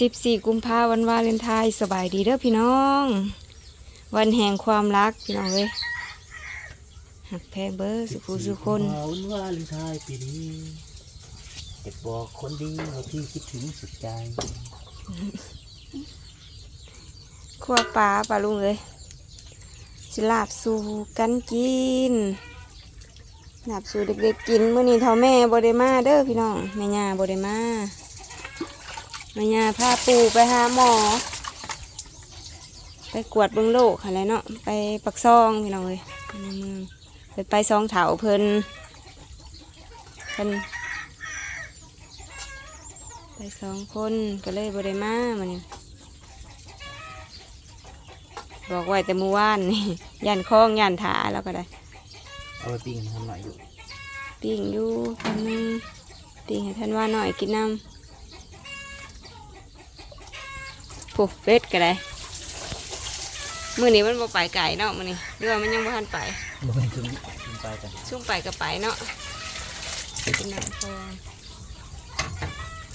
สิบสี่กุมภาวันวาเลนไทน์สบายดีเด้อพี่น้อง วันแห่งความรักพี่น้องเว้ยหักแพงเบอร์สุขูสุคนวุ่นวาเลนไทน์ปีนี้เด็กบอกคนดีว่าพี่คิดถึงสุดใจขั้วปลาปลาลุงเลยสิลาบสู่กันกินลาบสู่เด็กๆกินมื้อนี้เท่าแม่บไดมาเด้อพี่น้องแม่ย่าบไดมา แม่ย่าพาปูไปหาหมอ ไปกวดเบิ่งโรคอะไรเนาะไปปักซองพี่น้องเลยในเมืองไปไปซองเถาเพิ่นเพิ่นไปสองคนก็เลยบไดมามันบอกไว้แต่เมื่อวานนี่ยันคล้องยันถาแล้วก็ได้ เอาไปปิ้งทำหน่อยอยู่ปิ้งอยู่คนนึงปิ้งให้ท่านว่าหน่อยกินน้ำ ผูกเป็ดก็ได้มื่อนี้มันบ่ไปไก่เนาะมื่อนี้เรือว่ามันยังบ่ทันไปบ่เป็นถึงถึงไปกันช่วงไปก็ไปเนาะกินน้ำพอ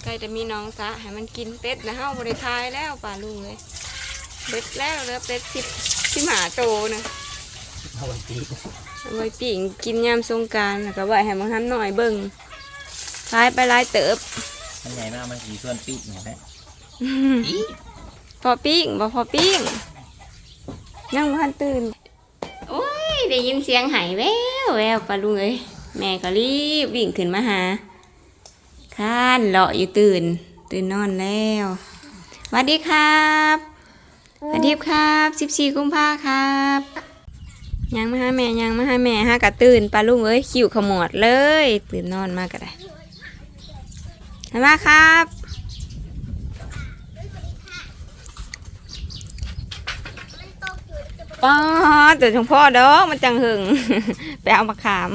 ใกล้จะมีน้องซะให้มันกินเป็ดนะเฮาบริทายแล้วป่าลุงเลยเป็ดแล้วเหลือเป็ดสิบสิบหาโตนะเอาไปปิ้งเอาไว้ปิ่งกินยามสงกรารแล้วก็ไว้ให้มันทำหน่อยเบิ่งคล้ายไปหลายเติบมันใหญ่มากมันสีส่วนปิ้งเห็นไหม พอปิ้งบ่พอปิ้งยังบ่ทันตื่น โอ้ย ได้ยินเสียงหายแววแววปลาลุงเอ้ยแม่ก็รีบวิ่งขึ้นมาหาข้านเลาะอยู่ตื่น ตื่นนอนแล้วสวัสดีครับสวัสดีครับ14กุมภาครับยังมาหาแม่ยังมาหาแม่ฮะกะตื่นปลาลุงเอ้ยขิวขมวดเลย ตื่นนอนมากก็ได้มาครับ ป้าดตัวชงพ่อดอกมันจังหึง ไปเอามาขาม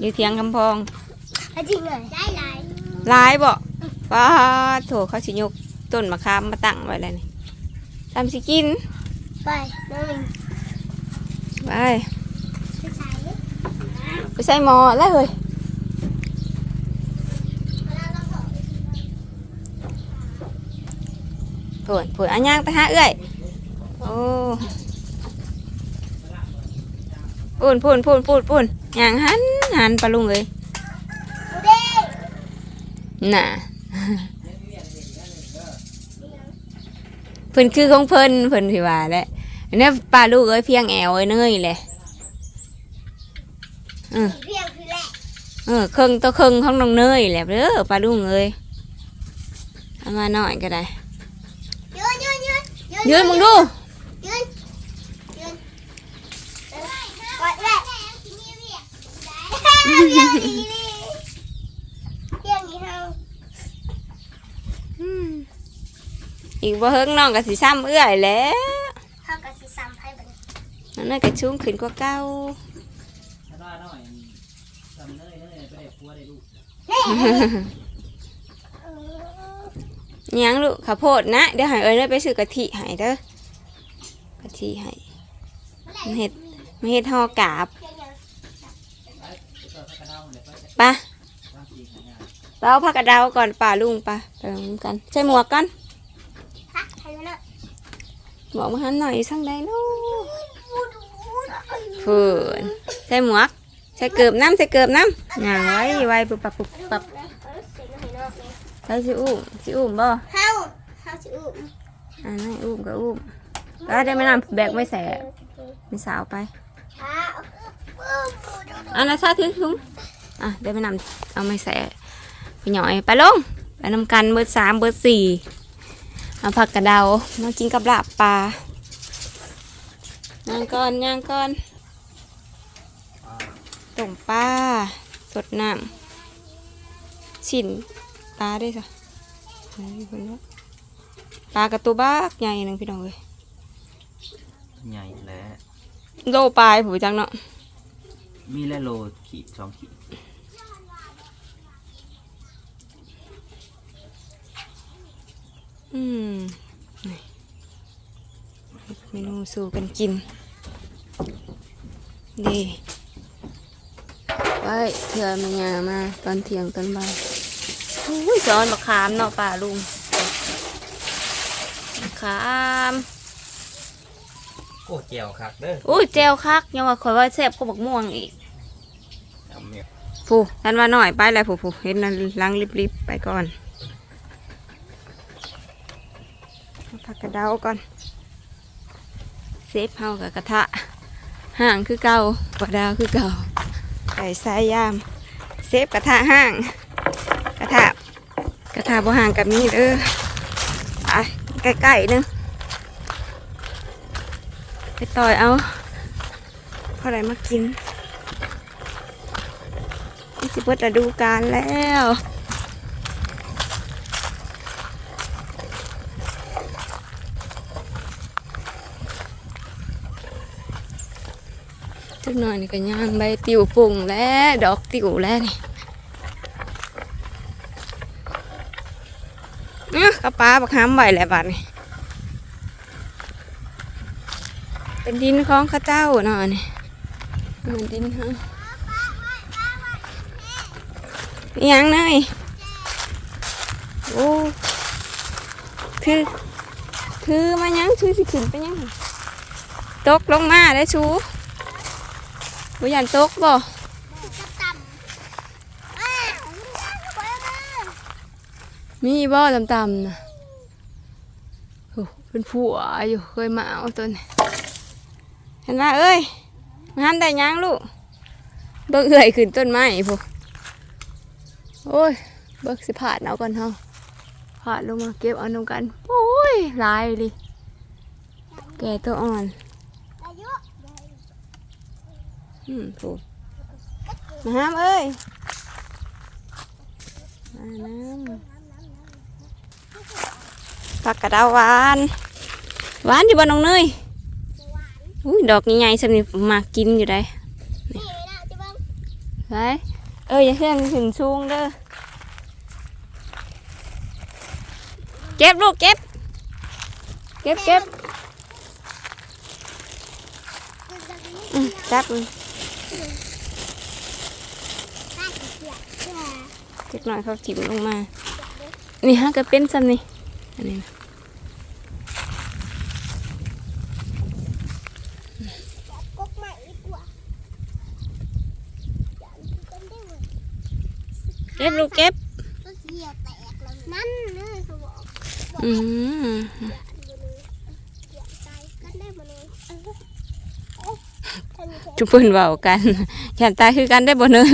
อยู่เทียงคำพองถ้าจริงเลยได้หลายลายบ่ป้าดโถเขาสิยกต้นมะขามมาตั้งไว้แล้วนี่ทำสิกิน ไปน้องมิงไปไปใส่ไปใส่หมอแล้วเฮ้ยผวนผวนอันย่างไปหาเอื้อย โอ้ ปุ่นปุ่นปุ่นปุ่นปุ่นย่างหันหันปลาลุงเลยดูดิน่ะเพิ่นคือของเพิ่นเพิ่นสิว่าแหละอันนี้ปลาลูกเอ้ยเพียงแอวเอ้ยเนยเลยเออเพียงคือแหละเออครึ่งตัวครึ่งของน้องเนยแหละเด้อปลาลูกเอ้ยเอามาหน่อยก็ได้ยืนยืนยืนยืนมึงดู ยืนยืนกดแหละ เพียงนี้เพียงนี้เท่าอืมอีกบ่เฮิงน้องก็สิซ้ำเอื้อยแหล้วเท่ากับสีซ้ำให้บันนั่นน่ะก็ชุ่มขึ้นกว่าเก่าถ้าได้หน่อยทำเนยเนยไปได้พัวได้ลูกหยังลูกข้าวโพดนะ เดี๋ยวให้เอ้ยเนยไปซื้อกะทิให้เด้อกะทิให้มันเฮ็ดมันเฮ็ดห่อกาบไปะเราเอาผักกระเดาวก่อนป่าลุงไปะไปลงกัน ใส่หมวกกันพักใครนะหมวกมาหันหน่อยสั่งได้เนาะฝืนใส่หมวก ใส่เกือบน้ำใส่เกือบน้ำย่างไว้ไว้ปุบปับปุบปับใส่สิอุ้มสิอุ้มบ่เฮาเฮาสิอุ้มอ่าให้อุ้มก็อุ้มก็ได้ไม่นำแบกไม่แสบไม่สาวไปเฮาอันนั้นซาถือถุง อะได้ไม่นำเอาไม่แสบไปหน่อยไปลงไปนำกันเบอร์สามเบอร์สี่เอาผักกระเดามากินกับลาบปลาย่างก่อนย่างก่อนต้มปลาสดน้ำชิ้นปลาด้วยจ้ะไหนเพิ่นว่าปลากระตัวบ้ากใหญ่หนึงพี่น้องเลยใหญ่และโลปลายผู้จังเนาะมีและโลขีดสองขีด อืมนี่เมนูสู่กันกิน ดีไว้เถื่อแม่ยามาตอนเที่ยงตอนบ่ายอุ้ยสอนบักขามเนาะป่าลุงขามโอ้เจียวคักเด้ออุ้ยเจลคักยังว่าคอยว่าแซ่บก็บักม่วงอีกเอาเมียผู้ท่านว่าหน่อยไปแล้วผู้ผู้เห็นนั่นล้างรีบๆไปก่อนเอา ผักกระเดาก่อน เซฟเฮากับกระทะ ห่างคือเก่ากระดาวคือเก่าไก่สายยาม เซฟกระทะห่าง กระทะ กระทะบ่ห่างกับมีดเออไปใกล้ๆนึงไปต่อยเอาพอได้มากินนี่สิเปิดฤดูกาลแล้วักหน่อยนี่ก็ย่างใบติวปุ่งแล้วดอกติวแล้วนี่เนี่ยกระป๋าบักห้ามใบแล้วบัดนี่เป็นดินของข้าเจ้าเนาะนี่เหมือนดินฮาอิหยังเนยโอ้ถือถือมายังถือสิขึ้นไปยังตกลงมาได้ชู บ่ยันตกบ่จะต่มีบ่ต่ำๆนะโอ้เป็นผัวอยู่เคยมาเอาตัวนี้เห็นว่าเอ้ยมาหันได้ยังลูก เบิ่งเอื่อยขึ้นต้นไม้พวกโอ้ย เบิกสิผาดเอาก่อนเฮาผาดลงมาเก็บเอานำกัน โอ้ยลายเลยแก่ตัวอ่อน อายุ อืมถูกมาห้ามเอ้ยมาน้ำผักกระดาวหวานหวานอยู่บนน้องเนยอุ้ยดอกใหญ่ๆสำนี่มากินอยู่ได้นี่นะจะบ้างไปเอ้ยอย่าเพื่อนถึงสูงเด้อเก็บลูกเก็บ เก็บเก็บอืมจับ มันได้เสียเสียเล็กน้อยเขาจิ๋มลงมา นี่ฮะก็เป็นซ้ำนี่อันนี้นะกกใหม่ดีกว่าอย่าเป็นได้เหมือนเก็บลูกเก็บต้นเสียวแตกแล้วนั่นเลยเขาบอกอืม อย่าเลยอย่าตายกันได้หมดเลยเออเอ๊ะท่านมีแค่ จุเพิ่นเว้ากันแขนตายคือกันได้บ่เนย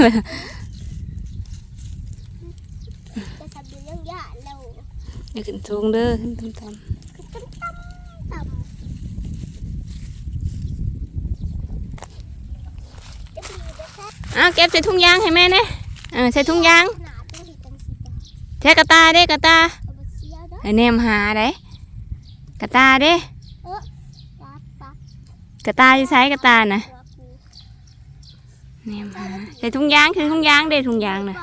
จะทำเป็นเรื่องยากแล้วอย่าขึ้นสูงเด้อขึ้นต่ำคือต้นต่ำต่ำจะมีแต่แค่ๆอ้าวเก็บใส่ถุงยางให้แม่นะเออใส่ถุงยางขนาดต้องเห็นตรงสีดำใช้กระตาเด้กระตาเอาไปเสียเด้อให้แนมหาได้กระตาเด้เออปักปักกระตาจะใช้กระตานะ หัวปูแนมหาใส่ถุงยางคือถุงยางเด้ถุงยางนะ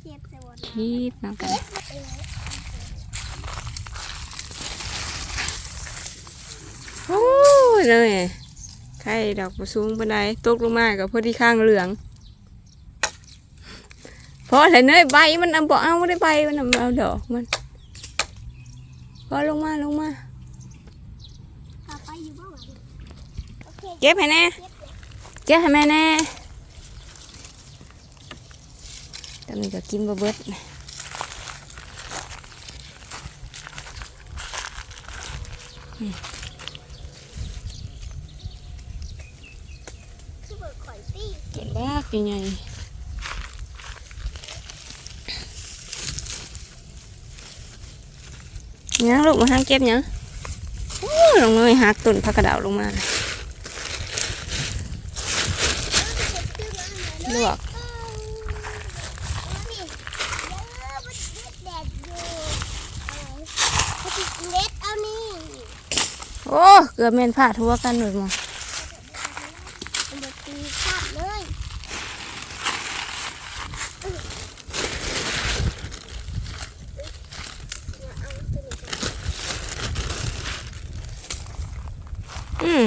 เสียบใส่หัวน้คิดน้ำกันำเออโอ้ยเลยไข่ดอกประสูงปานใดตกลงมากับพอดีข้างเหลืองเพราะอะไรเนยใบมันเอาบ่เอาไม่ได้ใบมันเอาเอาดอกมันพอลงมาลงมาเอาไปอยู่บ้างโอเคเก็บให้แน่ เก็บเลยเก็บให้แม่แน่ตอนนี้ก็กินบะเบิดคือเบิกข่อยตี้ต้นบากใหญ่ๆยังลูกมาทางเก็บยังโอ้ยลงเลยหักต้นผักกระเดาวลงมา ลวกเล็ดเอานี่โอ้ เกือบแม่นผ่าทั่วกันหมดมั้ง มันจะตีขาดเลยเอาตัวนี้ก่อน อืม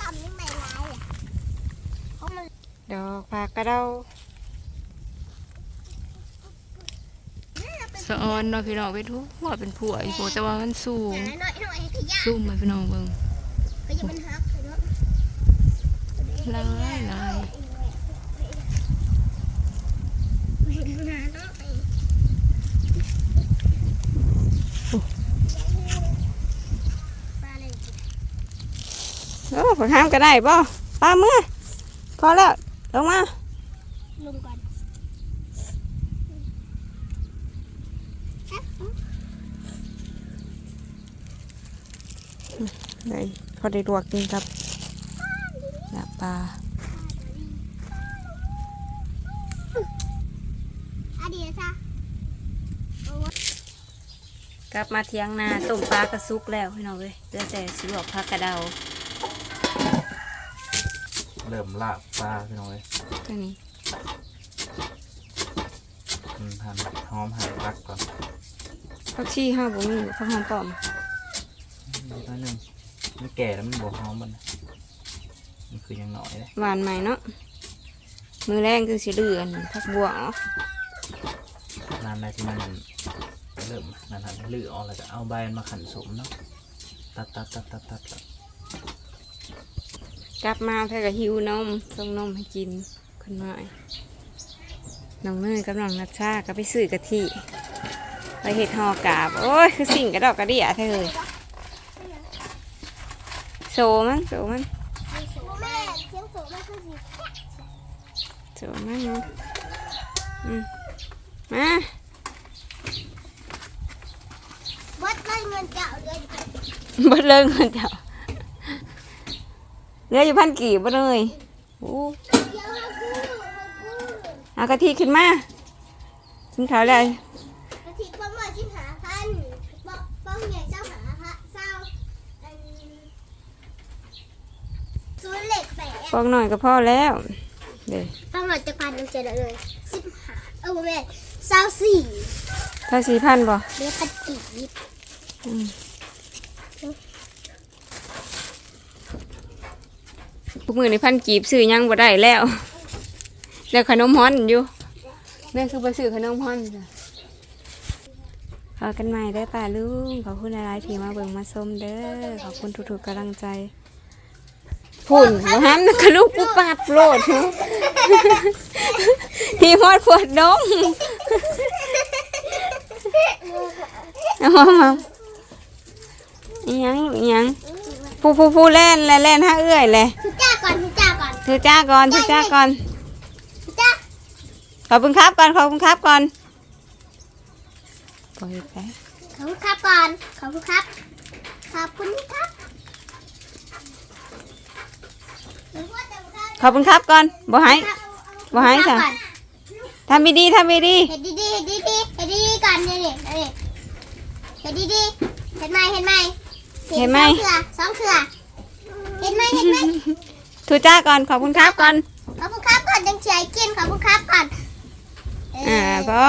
ต่ำนี่ไม่ร้ายอะเพราะมัน ดอกผักกระเดาน่าเป็นสะออนเนาะพี่น้องไปทุกว่าเป็นผัวอีโกแต่ว่ามันสูงหน่อยหน่อยหน่อยขยะสูงมาพี่น้องเบิ่งขยะมันหักเนาะลายลายโอ้ผลห้ามก็ได้ป่ะป้าเมื่อพอแล้ว ลงมาลงก่อนเลยพอได้ลวกกินกับลาบปลาอะดีนะจ๊ะกลับมาเที่ยงนาต้มปลากระซุกแล้วพี่น้องเว้ยเหลือแต่สิลวกผักกระเดา เริ่มลาบปลาพี่น้องเลยตัวนี้อืมหั่นหอมหั่นรักก่อนผักชีห้าบุ้มีผักหอมปลอมนิดหนึงมันแก่แล้วมันบวหอมมันมันคือยังหน่อยเลยหวานใหม่เนาะมือแรงคือสีเหลืองผักบัวออกนานใดที่มันเริ่มนานๆลือออกแล้วก็เอาใบมันมาขันสมเนาะตัดตัดตัดตัดตัดตัด กลับมาเพื่อกับหิวนมส่งนมให้กินคนน้อยน้องเนยกับน้องนัชชาก็ไปซื้อกะทิไปเห็ดหอกาบ โอ้ย คือสิ่งกระดอกกระเดี่ยเธอเลยโซมันโซมันแม่เสียงสูงมากคือสิโซมันเนาะอืมมาวัดได้เงินเก่าเลยบดเลิกมันเจ้า เหลืออยู่พันกี่บ่เลยโอ้เดี๋ยวมากู้มากู้เอากะทิขึ้นมากินข้าวแล้วกะทิป้อมว่าชิมหาพันป้อมป้อมใหญ่เจ้าหาพระเศร้าอันศูนย์เหล็กแปดฟองหน่อยก็พอแล้วเดี๋ยวต้องหลังจากพันเจ็ดเลยสิบห้าเออแม่เศร้าสี่ถ้าสี่พันบ่เรียกพันกี่อืม ทุกมือในพันกีบซื้อยังบ่ได้แล้ว แล้วขนมฮ้อนอยู่แม่คือไปซื้อขนมฮ้อนจ้ะพอกันใหม่ได้ป่าลุงขอบคุณหลายๆที่มาเบิ่งมาชมเด้อขอบคุณทุกๆกำลังใจพุ่นบ่ห้ามนะกระลูกปุ๊บปับโลดเนาะที่ฮอดขวดนมเอามามาอีหยังอีหยังผู้ผู้ผู้เล่นแล่นเล่นห้าเอื้อยเลย ทุจ้าก่อนทุจ้าก่อนถือจ้าก่อนถือจ้าก่อนทุจ้าขอบคุณครับก่อน ขอบคุณครับก่อนปล่อยไปขอบคุณครับก่อน ขอบคุณครับ ขอบคุณครับขอบคุณครับก่อนบ่ให้บ่ให้จ้ะทำดีๆทำดีเห็ดดีๆเห็ดดีๆเห็ดดีๆก่อนเนี่ยเนี่ยเห็ดดีๆเห็ดไหมเห็ดไหมสองเขือเห็ดไหมเห็ดไหม ๆถือจ้าก่อนขอบคุณครับก่อน ขอบคุณครับก่อนจังเฉยกินขอบคุณครับก่อนอ่าพ่อ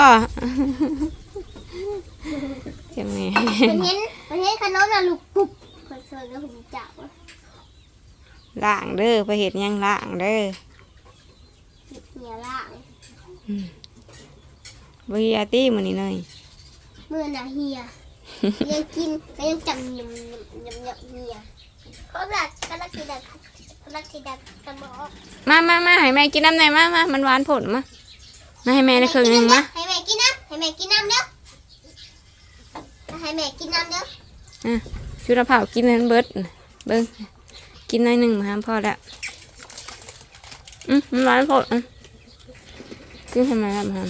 จะไงมันเห็นมันเห็นขนมน่ะลูกปุ๊บคนเชิญแล้วผมจับล่างเด้อไปเห็ดหยังล่างเด้อเหี่ยล่างวิยาตี้มันนี่หน่อยมือน่ะเหี่ยยังกินก็ยังจำยำยำยำเหี่ยเขาแบบกำลังสีดำกำลังสีดำกำลังมามามาให้แม่กินน้ำหน่อยมามามันหวานผลมามาให้แม่ได้ครึ่งหนึงมาให้แม่กินน้ำให้แม่กินน้ำเด้อให้แม่กินน้ำเด้ออะชุดมะพร้าวกินนั้นเบิดเบิ้งกินหน่อยหนึ่งมาหามพอแล้วอืมมันหวานผลอะกินทำไมล่ะมา